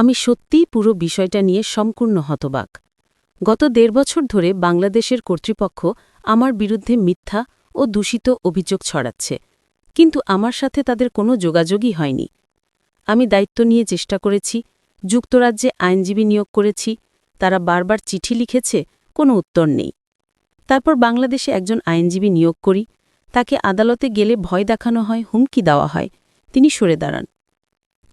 আমি সত্যিই পুরো বিষয়টা নিয়ে সম্পূর্ণ হতবাক। গত দেড় বছর ধরে বাংলাদেশের কর্তৃপক্ষ আমার বিরুদ্ধে মিথ্যা ও দূষিত অভিযোগ ছড়াচ্ছে, কিন্তু আমার সাথে তাদের কোনো যোগাযোগই হয়নি। আমি দায়িত্ব নিয়ে চেষ্টা করেছি, যুক্তরাজ্যে আইনজীবী নিয়োগ করেছি, তারা বারবার চিঠি লিখেছে, কোনো উত্তর নেই। তারপর বাংলাদেশে একজন আইনজীবী নিয়োগ করি, তাকে আদালতে গেলে ভয় দেখানো হয়, হুমকি দেওয়া হয়, তিনি সরে দাঁড়ান।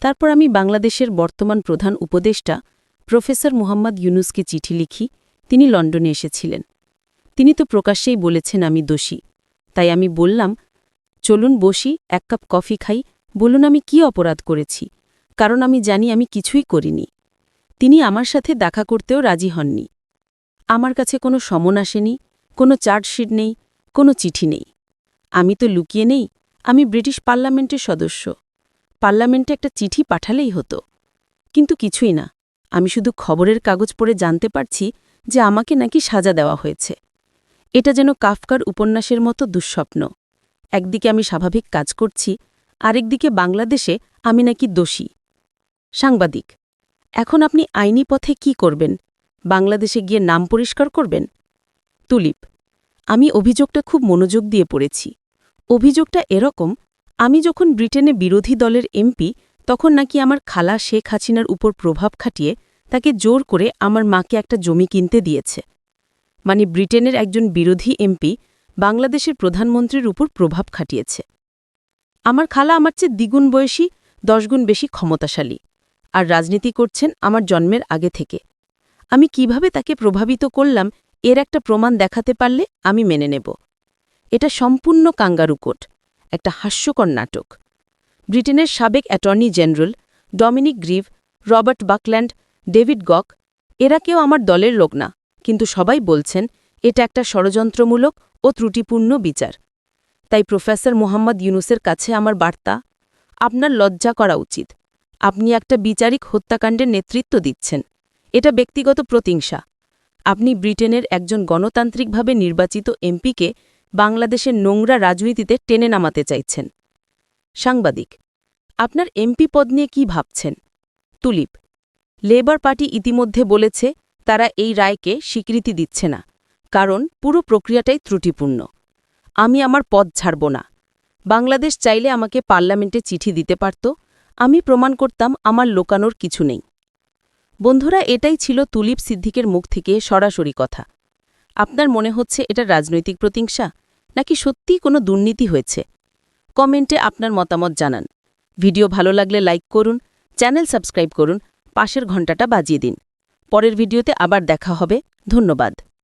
তারপর আমি বাংলাদেশের বর্তমান প্রধান উপদেষ্টা, প্রফেসর মুহাম্মদ ইউনুসকে চিঠি লিখি, তিনি লন্ডনে এসেছিলেন। তিনি তো প্রকাশ্যেই বলেছেন, আমি দোষী। তাই আমি বললাম, চলুন বসি, এক কাপ কফি খাই, বলুন আমি কি অপরাধ করেছি? কারণ আমি জানি আমি কিছুই করিনি। তিনি আমার সাথে দেখা করতেও রাজি হননি। আমার কাছে কোনো সমন আসেনি, কোনো চার্জশিট নেই, কোনো চিঠি নেই। আমি তো লুকিয়ে নেই, আমি ব্রিটিশ পার্লামেন্টের সদস্য। পার্লামেন্টে একটা চিঠি পাঠালেই হতো। কিন্তু কিছুই না। আমি শুধু খবরের কাগজ পড়ে জানতে পারছি যে আমাকে নাকি সাজা দেওয়া হয়েছে। এটা যেন কাফকার উপন্যাসের মতো দুঃস্বপ্ন। একদিকে আমি স্বাভাবিক কাজ করছি, আরেকদিকে বাংলাদেশে আমি নাকি দোষী। সাংবাদিক, এখন আপনি আইনি পথে কি করবেন? বাংলাদেশে গিয়ে নাম পরিষ্কার করবেন? তুলিপ, আমি অভিযোগটা খুব মনোযোগ দিয়ে পড়েছি। অভিযোগটা এরকম আমি যখন ব্রিটেনে বিরোধী দলের এমপি, তখন নাকি আমার খালা শেখ হাসিনার উপর প্রভাব খাটিয়ে তাকে জোর করে আমার মাকে একটা জমি কিনতে দিয়েছে। মানে ব্রিটেনের একজন বিরোধী এমপি বাংলাদেশের প্রধানমন্ত্রীর উপর প্রভাব খাটিয়েছে। আমার খালা আমার চেয়ে দ্বিগুণ বয়সী দশগুণ বেশি ক্ষমতাশালী আর রাজনীতি করছেন আমার জন্মের আগে থেকে। আমি কীভাবে তাকে প্রভাবিত করলাম, এর একটা প্রমাণ দেখাতে পারলে আমি মেনে নেব। এটা সম্পূর্ণ কাঙ্গারুকোট একটা হাস্যকর নাটক। ব্রিটেনের সাবেক attorney general Dominic Grieve, Robert Buckland, David Gauke, এরা কেউ আমার দলের লোক না, কিন্তু সবাই বলছেন এটা একটা ষড়যন্ত্রমূলক ও ত্রুটিপূর্ণ বিচার। তাই প্রফেসর মোহাম্মদ ইউনুসের কাছে আমার বার্তা, আপনার লজ্জা করা উচিত। আপনি একটা বিচারিক হত্যাকাণ্ডের নেতৃত্ব দিচ্ছেন। এটা ব্যক্তিগত প্রতিংসা আপনি ব্রিটেনের একজন গণতান্ত্রিকভাবে নির্বাচিত এমপিকে বাংলাদেশের নোংরা রাজনীতিতে টেনে নামাতে চাইছেন। সাংবাদিক, আপনার এমপি পদ নিয়ে কি ভাবছেন? তুলিপ, লেবার পার্টি ইতিমধ্যে বলেছে তারা এই রায়কে স্বীকৃতি দিচ্ছে না, কারণ পুরো প্রক্রিয়াটাই ত্রুটিপূর্ণ। আমি আমার পদ ছাড়ব না। বাংলাদেশ চাইলে আমাকে পার্লামেন্টে চিঠি দিতে পারত, আমি প্রমাণ করতাম আমার লোকানোর কিছু নেই। বন্ধুরা, এটাই ছিল তুলিপ সিদ্দিকের মুখ থেকে সরাসরি কথা। আপনার মনে হচ্ছে এটা রাজনৈতিক প্রতিংসা নাকি সত্যি কোনো দুর্নীতি হয়েছে? কমেন্টে আপনার মতামত জানান। ভিডিও ভালো লাগলে লাইক করুন, চ্যানেল সাবস্ক্রাইব করুন, পাশের ঘণ্টাটা বাজিয়ে দিন। পরের ভিডিওতে আবার দেখা হবে। ধন্যবাদ।